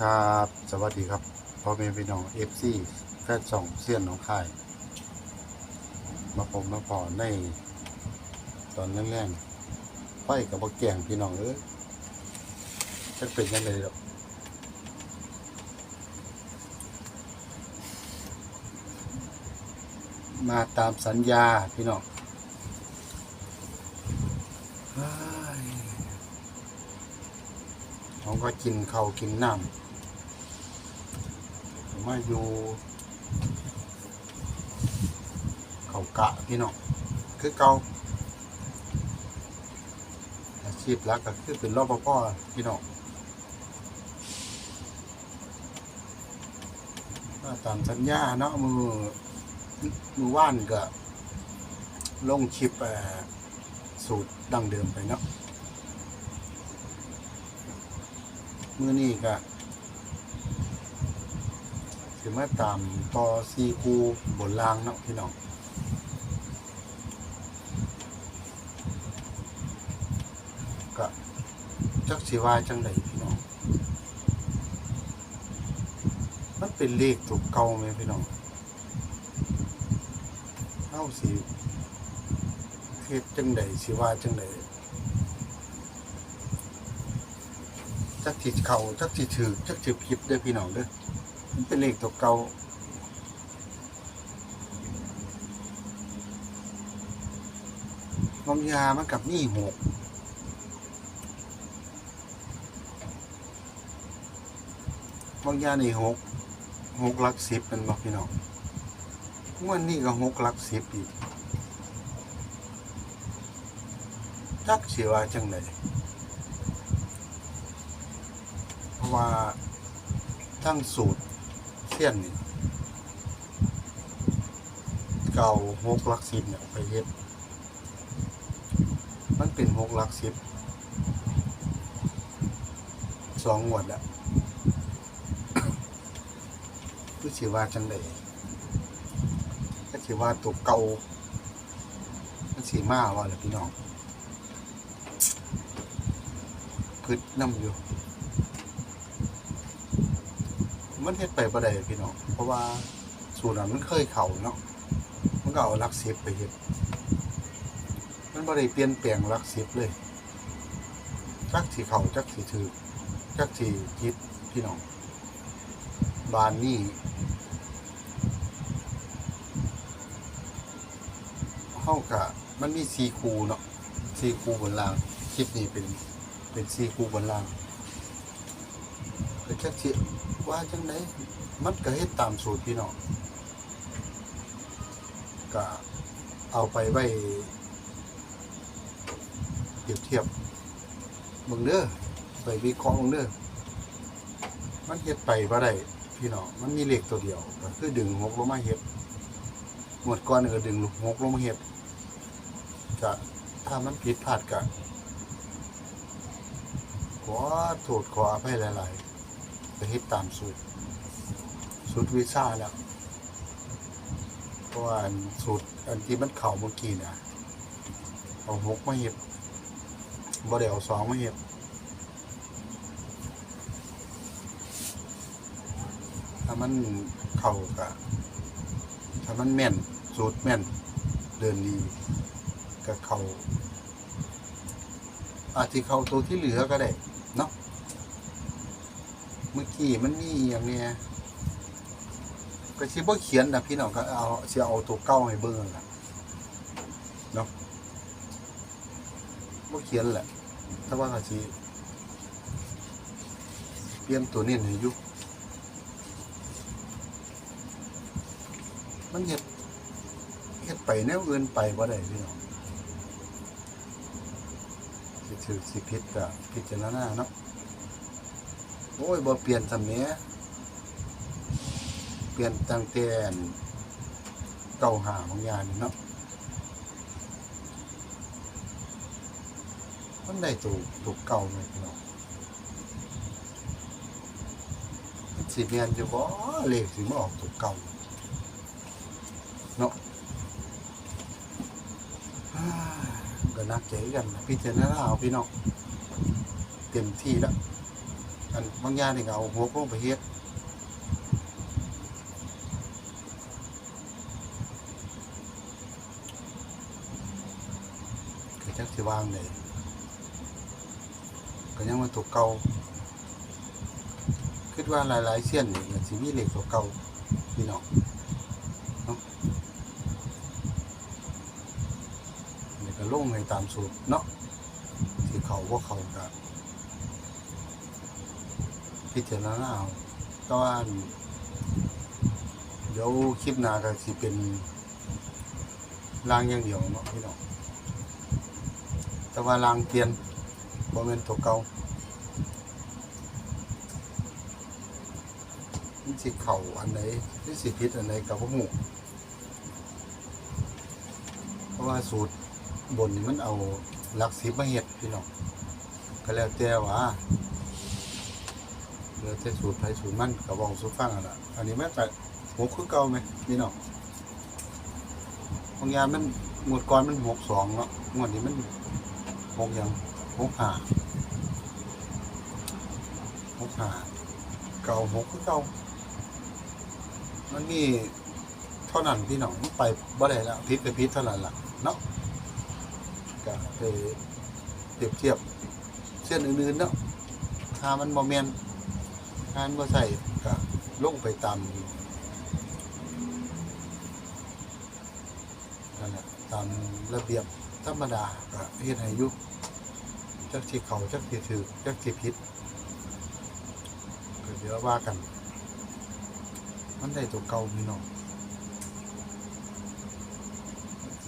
ครับสวัสดีครับพ่อแม่พี่น้องเอฟซีแฟนสองเสี้ยนหน้องคาย มาผมมาพอใน ตอนแรกๆไฟกับบ่แกงพี่น้องเอ้ยจะเป็นยังไงหรอกมาตามสัญญาพี่น้องเฮ้ยเขาก็กินเขากินน้ำ มาอยู่เขากะพี่น้องคือเกาอาชีพหลักก็คือเป็นรปภพี่น้องาตามสัญญาเนาะมือมือว่านก็ลงคลิปสูตรดั้งเดิมไปเนาะมือนี้ก็ ถือมาตามต่อซีคูบนล่างเนาะพี่น้องก็จักสิว่าจังไดพี่น้อง มันเป็นเลขถูกเก่าไหมพี่น้องเฮาสิเฮ็ดจังไดสิว่าจังไดจักสิเข้าจักสิถือจักสิผิดเด้พี่น้องเด้อ มันเป็นเลขตัวเก่าบางยามันกับนี่หกบางยางนี่หกหกหลักสิบเป็นบอกพี่น้องงวันนี้ก็หกหลักสิบอีกจักเสียว่าจังไดเพราะว่าทั้งสูตร เสี้ยนนี่เก่าหกลักสิบเนี่ยไปเฮ็ด มันเป็นหกลักสิบสองงวดแล้วคือสิว่าจังไดก็สิว่าตัวเก่ามันสีมาว่าแหละพี่น้องคืดน้ำอยู่ มันเฮ็ดไปบ่ได้พี่น้องเพราะว่าสูตรนั้นมันเคยเข่าเนาะมันก็เอาลักสิบไปเฮ็ดมันบ่ได้เปลี่ยนแปลงลักสิบเลยจักสีเข่าจักสีถือจักสีคิดพี่น้องบานนี่เฮากะมันมีซีคูเนาะซีคูบนล่างคลิปนี้เป็นเป็นซีคูบนล่างก็จักสิ ว่าจังไดมันก็เฮ็ดตามสูตรพี่น้องก็เอาไปไว้เปรียบเทียบเบิ่งเด้อไปวิเคราะห์เบิ่งเด้อมันเฮ็ดไปบ่ได้พี่น้องมันมีเลขตัวเดียวก็คือดึงหกลงมาเฮ็ดหมดก่อนก็ดึงหกลงมาเฮ็ดก็ถ้ามันผิดพลาดก็ขอโทษขออภัยหลาย ๆไปเฮ็ดตามสูตร สูตรวิชาแล้วเพราะว่าสูตรอันที่มันเข้าเมื่อกี้น่ะเอาหกมาเฮ็ดบ่ได้เอาสองมาเฮ็ดถ้ามันเข่ากะถ้ามันแม่นสูตรแม่นเดินดีกับเขาอาจจะเข้าตัวที่เหลือก็ได้ เมื่อกี้มันมีอย่างเนี้ยก็ชิบ่เขียนนะพี่น้องก็เอาเสียเอาตัวเก้าให้เบิ่งนั่นล่ะเนาะบ่เขียนแหละแต่ว่าก็สิเปลี่ยนตัวนี้ให้อยู่มันเฮ็ดเฮ็ดไปแนวอื่นไปบ่ได้พี่น้องสิถือสิผิดก็พิจารณาเนาะ อ้ยบ่เปลี่ยนซะแหมเปลี่ยนตั้งแต่อันเก่าหาของยานี่เนาะมันได้ถูกถูกเก่าไหมพี่น้องมันสิแม่นอยู่บ่เลขสิมาออกถูกเก่าเนาะก็นักใจกันพี่เจารณาเอาพี่น้องเต็มที่แล้ว อันบางอย่างนี่ก็เอาหัวโค้งไปเฮ็ดก็จักสิวางเลยก็ยังมันตัวเก่าคิดว่าหลายๆเส้นนี่ก็สิมีเหล็กตัวเก่าพี่น้องเนาะนี่ก็ลงให้ตามสูตรเนาะที่เขาว่าเขาก็ พิจารณาเอาแต่ว่าเดี๋ยวคลิปหน้าก็สิเป็นรางอย่างเดียวเนาะพี่น้องแต่ว่ารางเปลี่ยนบ่แม่นตัวเก่ามันสิเข่าอันไหนหรือสิผิดอันไหนกับพวกหมูเพราะว่าสูตรบนนี่มันเอาหลักสิบมาเฮ็ดพี่น้องก็แล้วแต่ว่า แล้วแต่สูตรไผสูตรมั่นก็บอกสูตรฟังอะล่ะอันนี้แม่ก็หกคือเก่าไหมพี่น้องบางอย่างมันงวดก่อนมันหกสองเนาะงวดนี้มันหกยังหกห้าหกห้าเก่าหกคือเก่ามันมีเท่านั้นพี่น้องมันไปบ่ได้แล้วพิษกับพิษเท่านั้นล่ะเนาะก็ไปเปรียบเทียบเส้นอื่นๆเนาะถ้ามันบ่แม่น งานบ่ใส่ก็ลงไปตามนั่นแหละตามระเบียบธรรมดาก็เฮ็ดให้ยู่จักที่เขาจักที่ถือจักที่ผิดก็เดี๋ยวว่ากัน มันได้ตัวเก่าพี่น้อง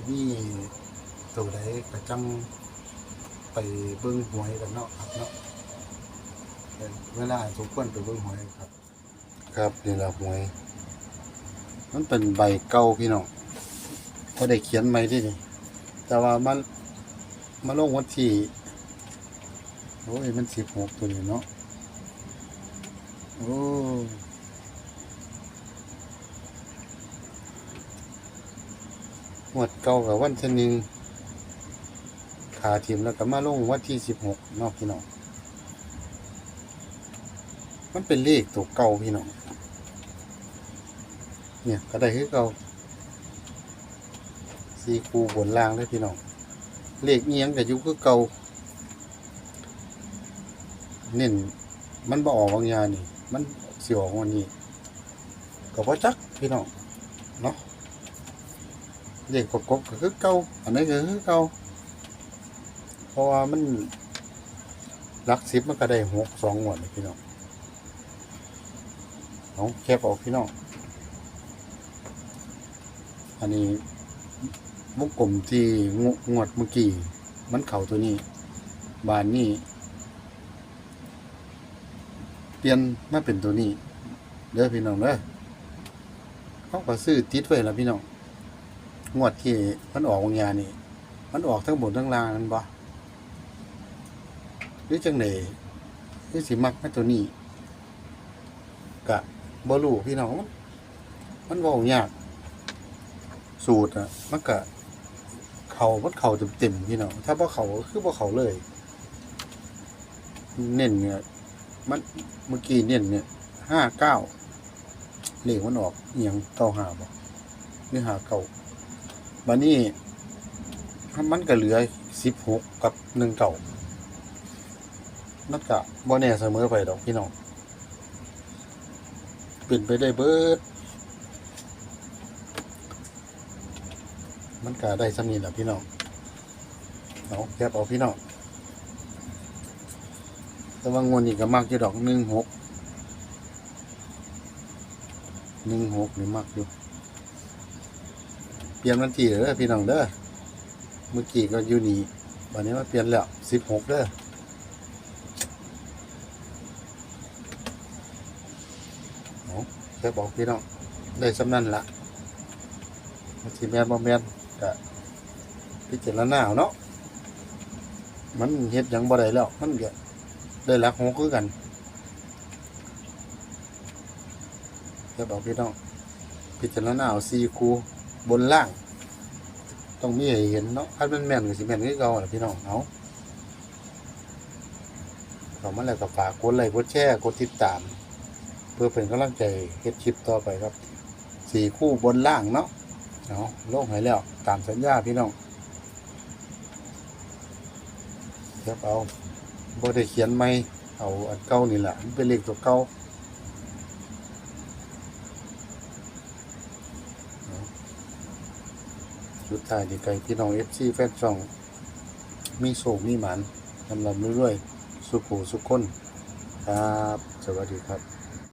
มีตัวใดก็จังไปเบิ่งหวยกันเนาะครับเนาะ เวลาสมควรไปเบิ่งหวยครับ ครับนี่ละหวย มันเป็นใบเก่าพี่น้องก็ได้เขียนใหม่ที่นี่ แต่ว่ามันมาลงวันที่โอ้ยมันสิบหกตัวนี้เนาะโอ้หมวดเก่ากับวันที่หนึ่งขาทีมแล้วก็มาลงวันที่สิบหกนาะพี่น้อง มันเป็นเลขตัวเก่าพี่น้อง เนี่ยก็ได้คือเก่าสีคูบนล่างเลยพี่น้อง เลขเอียงกับยุคคือเก่าเน้นมันบ่ออกบางยานี่ มันเสิออกวันนี้ก็บ่จักพี่น้องเนาะเลขกบกบก็คือเก่าอันนี้ก็คือเก่าเพราะว่ามันหลักสิบมันก็ได้หกสองงวดพี่น้อง เอาแคบออกพี่น้อง อันนี้วงกกลมที่งวดเมื่อกี้ มันเข่าตัวนี้ บานนี้ เปลี่ยนมาเป็นตัวนี้ เด้อพี่น้องเด้อเขาก็ซื้อติดไว้แล้วพี่น้อง งวดที่มันออกวงยานี่ มันออกทั้งบนทั้งล่างนั่นบ่หรือจังไดหรือสิมักแมาตัวนี้กะ บ่รู้พี่น้องมันมันเว้ายากสูตรอะมันก็เขามันเขาเต็มๆพี่น้องถ้าบ่เขาคือบ่เขาเลย เน้นเนี่ยมันเมื่อกี้เน้นเนี่ยห้าเก้าเลขมันออกเอียงเก้าหาบ่หรือหาเก้าบัดนี้มันก็เหลือสิบหกกับหนึ่งเก้ามันก็บ่แน่เสมอไปดอกพี่น้อง เป็นไปได้เบิด มันก็ได้สำนีแหละพี่น้องเอาแคบเอาพี่น้องแต่ว่างวดนี้ก็มักอยู่ดอกหนึ่งหกหนึ่งหกนี่มักอยู่ เปลี่ยนวันที่เด้อพี่น้องเด้อเมื่อกี้ก็อยู่นี่วันนี้มาเปลี่ยนแล้วสิบหกเด้อ เคยบอกพี่น้องได้สำนันละมันสิแมนบ่แมนก็พิจารณาเอาเนาะมันเฮ็ดหยังบ่ได้แล้ว มันก็ได้หลักหกคือกันเคยบอกพี่น้องพิจารณาเอาสี่คูบนล่าง ต้องมีให้เห็นเนาะคันมันแม่นก็สิแม่นคือเก่าล่ะพี่น้องเอาเข้ามาแล้วก็ฝากกดไลค์กดแชร์กดติดตาม เพื่อเป็นกำลังใจเฮ็ดคลิปต่อไปครับสี่คู่บนล่างเนาะเอาลงให้แล้วตามสัญญาพี่น้องครับเอาบ่ได้เขียนไม่เอาอันเก่านี่แหละเป็นเลขตัวเก่าเอาสุดท้ายนี่ไกลพี่น้อง FC แฟนช่อง มีโศกมีหมันลำลำเรื่อยๆสุขูสุขคนครับ สวัสดีครับ